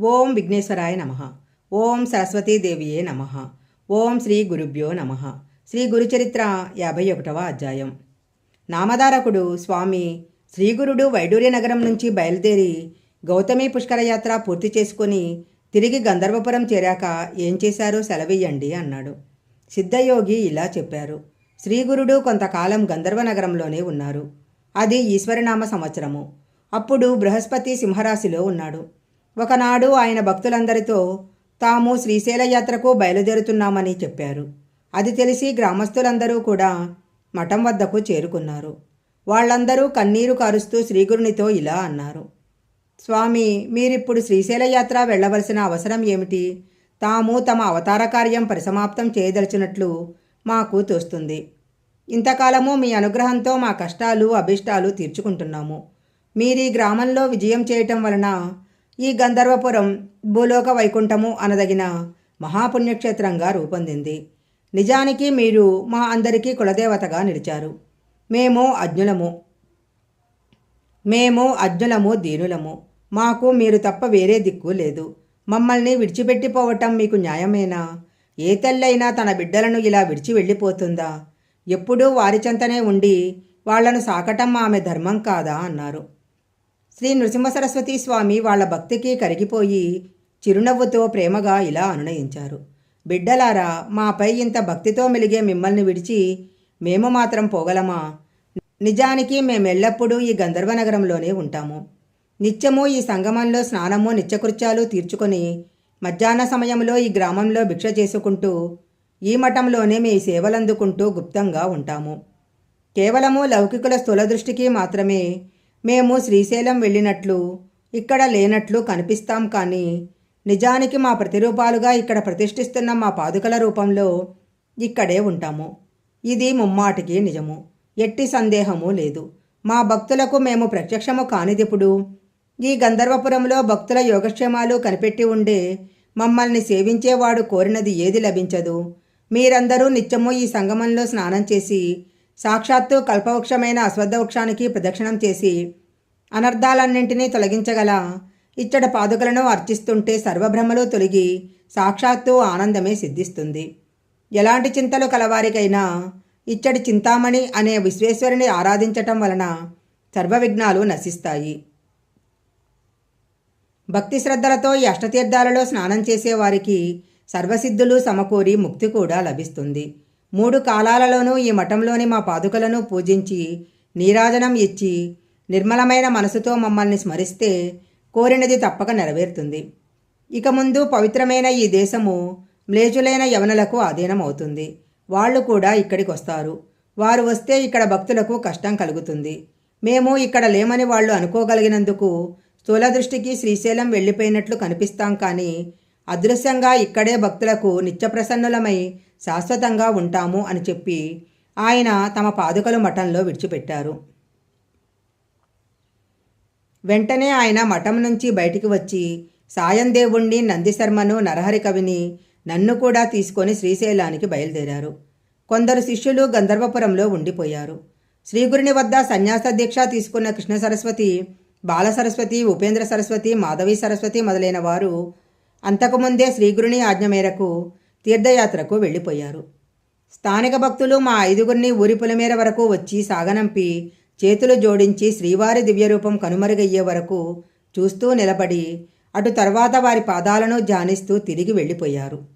ఓం విఘ్నేశ్వరాయ నమ. ఓం సరస్వతీదేవియే నమ. ఓం శ్రీ గురుభ్యో నమ. శ్రీ గురుచరిత్ర యాభై ఒకటవ అధ్యాయం. నామధారకుడు స్వామి శ్రీగురుడు వైడూర్య నగరం నుంచి బయలుదేరి గౌతమి పుష్కరయాత్ర పూర్తి చేసుకుని తిరిగి గంధర్వపురం చేరాక ఏం చేశారో సెలవియ్యండి అన్నాడు. సిద్ధయోగి ఇలా చెప్పారు. శ్రీగురుడు కొంతకాలం గంధర్వ నగరంలోనే ఉన్నారు. అది ఈశ్వరనామ సంవత్సరము. అప్పుడు బృహస్పతి సింహరాశిలో ఉన్నాడు. ఒకనాడు ఆయన భక్తులందరితో తాము శ్రీశైల యాత్రకు బయలుదేరుతున్నామని చెప్పారు. అది తెలిసి గ్రామస్తులందరూ కూడా మఠం వద్దకు చేరుకున్నారు. వాళ్ళందరూ కన్నీరు కారుస్తూ శ్రీగురునితో ఇలా అన్నారు. స్వామి మీరిప్పుడు శ్రీశైల యాత్ర వెళ్ళవలసిన అవసరం ఏమిటి? తాము తమ అవతార కార్యం పరిసమాప్తం చేయదలిచినట్లు మాకు తోస్తుంది. ఇంతకాలము మీ అనుగ్రహంతో మా కష్టాలు అభిష్టాలు తీర్చుకుంటున్నాము. మీరీ గ్రామంలో విజయం చేయటం వలన ఈ గంధర్వపురం భూలోక వైకుంఠము అనదగిన మహాపుణ్యక్షేత్రంగా రూపొందింది. నిజానికి మీరు మా అందరికీ కులదేవతగా నిలిచారు. మేము అజ్ఞులము. మేము అజ్ఞులము దీనులము. మాకు మీరు తప్ప వేరే దిక్కు లేదు. మమ్మల్ని విడిచిపెట్టిపోవటం మీకు న్యాయమేనా? ఏ తల్లైనా తన బిడ్డలను ఇలా విడిచి వెళ్ళిపోతుందా? ఎప్పుడూ వారి చెంతనే ఉండి వాళ్ళను సాకటం ఆమె ధర్మం కాదా? అన్నారు. శ్రీ నృసింహసరస్వతి స్వామి వాళ్ళ భక్తికి కరిగిపోయి చిరునవ్వుతో ప్రేమగా ఇలా అనునయించారు. బిడ్డలారా మాపై ఇంత భక్తితో మెలిగే మిమ్మల్ని విడిచి మేము మాత్రం పోగలమా? నిజానికి మేమెల్లప్పుడూ ఈ గంధర్వ నగరంలోనే ఉంటాము. నిత్యము ఈ సంగమంలో స్నానము నిత్యకృత్యాలు తీర్చుకొని మధ్యాహ్న సమయంలో ఈ గ్రామంలో భిక్ష చేసుకుంటూ ఈ మఠంలోనే మీ సేవలందుకుంటూ గుప్తంగా ఉంటాము. కేవలము లౌకికుల స్థూల దృష్టికి మాత్రమే మేము శ్రీశైలం వెళ్ళినట్లు ఇక్కడ లేనట్లు కనిపిస్తాం కానీ నిజానికి మా ప్రతిరూపాలుగా ఇక్కడ ప్రతిష్ఠిస్తున్న మా పాదుకల రూపంలో ఇక్కడే ఉంటాము. ఇది ముమ్మాటికి నిజము. ఎట్టి సందేహము లేదు. మా భక్తులకు మేము ప్రత్యక్షము కానిదిప్పుడు ఈ గంధర్వపురంలో భక్తుల యోగక్షేమాలు కనిపెట్టి ఉండే మమ్మల్ని సేవించేవాడు కోరినది ఏది లభించదు. మీరందరూ నిత్యము ఈ సంగమంలో స్నానం చేసి సాక్షాత్తు కల్పవృక్షమైన అశ్వద్ధవృక్షానికి ప్రదక్షిణం చేసి అనర్థాలన్నింటినీ తొలగించగల ఇచ్చట పాదుకలను అర్చిస్తుంటే సర్వభ్రమలు తొలగి సాక్షాత్తు ఆనందమే సిద్ధిస్తుంది. ఎలాంటి చింతలు కలవారికైనా ఇచ్చటి చింతామణి అనే విశ్వేశ్వరుని ఆరాధించటం వలన సర్వవిఘ్నాలు నశిస్తాయి. భక్తి శ్రద్ధలతో ఈ అష్టతీర్థాలలో స్నానం చేసేవారికి సర్వసిద్ధులు సమకూరి ముక్తి కూడా లభిస్తుంది. మూడు కాలాలలోనూ ఈ మఠంలోని మా పాదుకలను పూజించి నీరాజనం ఇచ్చి నిర్మలమైన మనసుతో మమ్మల్ని స్మరిస్తే కోరినది తప్పక నెరవేరుతుంది. ఇక ముందు పవిత్రమైన ఈ దేశము మ్లేచులైన యవనులకు అధీనం అవుతుంది వాళ్ళు కూడా ఇక్కడికి వస్తారు. వారు వస్తే ఇక్కడ భక్తులకు కష్టం కలుగుతుంది. మేము ఇక్కడ లేమని వాళ్ళు అనుకోగలిగినందుకు స్థూల దృష్టికి శ్రీశైలం వెళ్ళిపోయినట్లు కనిపిస్తాం కానీ అదృశ్యంగా ఇక్కడే భక్తులకు నిత్యప్రసన్నులమై శాశ్వతంగా ఉంటాము అని చెప్పి ఆయన తమ పాదుకలు మఠంలో విడిచిపెట్టారు. వెంటనే ఆయన మఠం నుంచి బయటికి వచ్చి సాయందేవుణ్ణి నందిశర్మను నరహరి కవిని నన్ను కూడా తీసుకొని శ్రీశైలానికి బయలుదేరారు. కొందరు శిష్యులు గంధర్వపురంలో ఉండిపోయారు. శ్రీగురుని వద్ద సన్యాస దీక్ష తీసుకున్న కృష్ణ సరస్వతి బాల సరస్వతి ఉపేంద్ర సరస్వతి మాధవి సరస్వతి మొదలైన వారు అంతకుముందే శ్రీగురుని ఆజ్ఞ మేరకు తీర్థయాత్రకు వెళ్ళిపోయారు. స్థానిక భక్తులు మా ఐదుగురిని ఊరి పులమేర వరకు వచ్చి సాగనంపి చేతులు జోడించి శ్రీవారి దివ్యరూపం కనుమరుగయ్యే వరకు చూస్తూ నిలబడి అటు తర్వాత వారి పాదాలను ధ్యానిస్తూ తిరిగి వెళ్ళిపోయారు.